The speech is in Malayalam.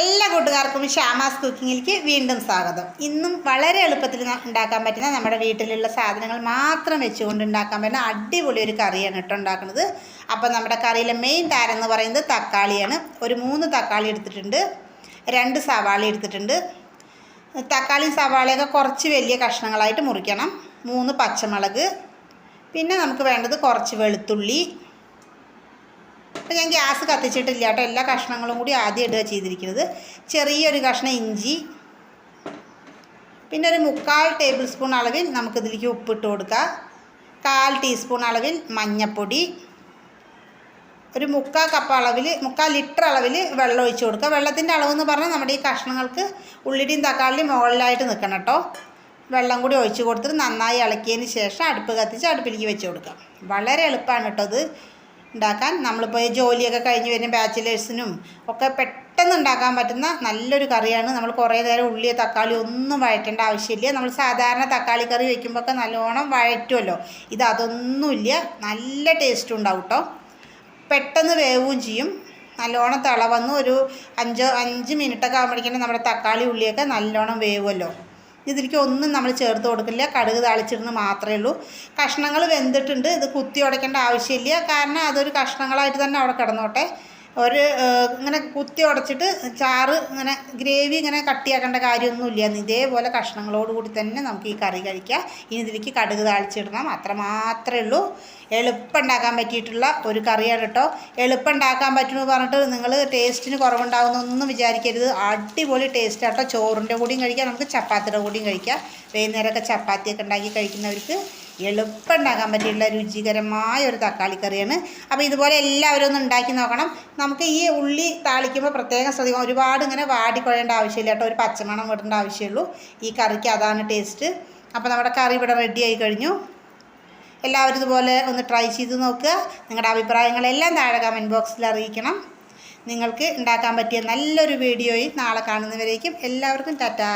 എല്ലാ കൂട്ടുകാർക്കും ഷ്യാമാസ് കുക്കിങ്ങിലേക്ക് വീണ്ടും സ്വാഗതം. ഇന്നും വളരെ എളുപ്പത്തിൽ ഉണ്ടാക്കാൻ പറ്റുന്ന നമ്മുടെ വീട്ടിലുള്ള സാധനങ്ങൾ മാത്രം വെച്ചുകൊണ്ട് ഉണ്ടാക്കാൻ പറ്റുന്ന അടിപൊളി ഒരു കറിയാണ് കേട്ടോ ഉണ്ടാക്കുന്നത്. അപ്പോൾ നമ്മുടെ കറിയിലെ മെയിൻ താരം എന്ന് പറയുന്നത് തക്കാളിയാണ്. ഒരു മൂന്ന് തക്കാളി എടുത്തിട്ടുണ്ട്. രണ്ട് സവാള എടുത്തിട്ടുണ്ട്. തക്കാളിയും സവാളയൊക്കെ കുറച്ച് വലിയ കഷ്ണങ്ങളായിട്ട് മുറിക്കണം. മൂന്ന് പച്ചമുളക്. പിന്നെ നമുക്ക് വേണ്ടത് കുറച്ച് വെളുത്തുള്ളി. അപ്പോൾ ഞാൻ ഗ്യാസ് കത്തിച്ചിട്ടില്ല കേട്ടോ. എല്ലാ കഷ്ണങ്ങളും കൂടി ആദ്യം ഇടുക ചെയ്തിരിക്കുന്നത്. ചെറിയൊരു കഷ്ണം ഇഞ്ചി പിന്നെ ഒരു മുക്കാൽ ടേബിൾ സ്പൂൺ അളവിൽ നമുക്കിതിലേക്ക് ഉപ്പിട്ട് കൊടുക്കാം. കാൽ ടീസ്പൂൺ അളവിൽ മഞ്ഞപ്പൊടി ഒരു മുക്കാൽ കപ്പ് അളവിൽ മുക്കാൽ ലിറ്റർ അളവിൽ വെള്ളം ഒഴിച്ച് കൊടുക്കുക. വെള്ളത്തിന്റെ അളവെന്ന് പറഞ്ഞാൽ നമ്മുടെ ഈ കഷ്ണങ്ങൾക്ക് ഉള്ളിടിയും തക്കാളിയും മുകളിലായിട്ട് നിൽക്കണം കേട്ടോ. വെള്ളം കൂടി ഒഴിച്ച് കൊടുത്തിട്ട് നന്നായി ഇളക്കിയതിന് ശേഷം അടുപ്പ് കത്തിച്ച് അടുപ്പിലേക്ക് വെച്ച് കൊടുക്കാം. വളരെ എളുപ്പമാണ് കേട്ടോ ഇത്. ഉണ്ടാക്കാൻ. നമ്മളിപ്പോൾ ജോലിയൊക്കെ കഴിഞ്ഞ് വരുന്ന ബാച്ചിലേഴ്സിനും ഒക്കെ പെട്ടെന്ന് ഉണ്ടാക്കാൻ പറ്റുന്ന നല്ലൊരു കറിയാണ്. നമ്മൾ കുറേ നേരം ഉള്ളിയോ തക്കാളി ഒന്നും വഴറ്റേണ്ട ആവശ്യമില്ല. നമ്മൾ സാധാരണ തക്കാളി കറി വയ്ക്കുമ്പോൾ ഒക്കെ നല്ലോണം വഴറ്റുമല്ലോ ഇത് അതൊന്നുമില്ല. നല്ല ടേസ്റ്റ് ഉണ്ടാവും കേട്ടോ പെട്ടെന്ന് വേവുകയും ചെയ്യും. നല്ലോണം തിള വന്ന് ഒരു അഞ്ചോ അഞ്ച് മിനിറ്റൊക്കെ ആകുമ്പോഴേക്കും നമ്മുടെ തക്കാളി ഉള്ളിയൊക്കെ നല്ലോണം വേവുമല്ലോ ഇതിലേക്ക് ഒന്നും നമ്മൾ ചേർത്ത് കൊടുക്കില്ല. കടുക് താളിച്ചിരുന്ന് മാത്രമേ ഉള്ളൂ. കഷ്ണങ്ങൾ വെന്തിട്ടുണ്ട്. ഇത് കുത്തി ഉടയ്ക്കേണ്ട ആവശ്യമില്ല. കാരണം അതൊരു കഷ്ണങ്ങളായിട്ട് തന്നെ അവിടെ കിടന്നോട്ടെ. ഒരു ഇങ്ങനെ കുത്തി ഉടച്ചിട്ട് ചാറ് ഇങ്ങനെ ഗ്രേവി ഇങ്ങനെ കട്ടിയാക്കേണ്ട കാര്യമൊന്നുമില്ല ഇതേപോലെ കഷ്ണങ്ങളോട് കൂടി തന്നെ നമുക്ക് ഈ കറി കഴിക്കാം. ഇനി ഇതിലേക്ക് കടുക് താളിച്ചിടണം. അത്ര മാത്രമേ ഉള്ളൂ. എളുപ്പം ഉണ്ടാക്കാൻ പറ്റിയിട്ടുള്ള ഒരു കറിയാണ് കേട്ടോ. എളുപ്പം ഉണ്ടാക്കാൻ പറ്റുമെന്ന് പറഞ്ഞിട്ട് നിങ്ങൾ ടേസ്റ്റിന് കുറവുണ്ടാകുന്നൊന്നും വിചാരിക്കരുത്. അടിപൊളി ടേസ്റ്റ് കേട്ടോ. ചോറിന്റെ കൂടിയും കഴിക്കാം. നമുക്ക് ചപ്പാത്തിയുടെ കൂടിയും കഴിക്കാം. വൈകുന്നേരമൊക്കെ ചപ്പാത്തിയൊക്കെ ഉണ്ടാക്കി കഴിക്കുന്നവർക്ക് എളുപ്പം ഉണ്ടാക്കാൻ പറ്റിയുള്ള രുചികരമായ ഒരു തക്കാളി കറിയാണ് അപ്പോൾ ഇതുപോലെ എല്ലാവരും ഒന്ന് ഉണ്ടാക്കി നോക്കണം. നമുക്ക് ഈ ഉള്ളി താളിക്കുമ്പോൾ പ്രത്യേകം ശ്രദ്ധിക്കണം. ഒരുപാട് ഇങ്ങനെ വാടിക്കൊഴേണ്ട ആവശ്യമില്ല കേട്ടോ. ഒരു പച്ചമണം വിടേണ്ട ആവശ്യമുള്ളൂ. ഈ കറിക്ക് അതാണ് ടേസ്റ്റ്. അപ്പോൾ നമ്മുടെ കറി ഇവിടെ റെഡി ആയി കഴിഞ്ഞു. എല്ലാവരും ഇതുപോലെ ഒന്ന് ട്രൈ ചെയ്ത് നോക്കുക. നിങ്ങളുടെ അഭിപ്രായങ്ങളെല്ലാം താഴെ കമന്റ് ബോക്സിൽ അറിയിക്കണം. നിങ്ങൾക്ക് ഉണ്ടാക്കാൻ പറ്റിയ നല്ലൊരു വീഡിയോയിൽ നാളെ കാണുന്നവരേക്കും എല്ലാവർക്കും ടാറ്റാ.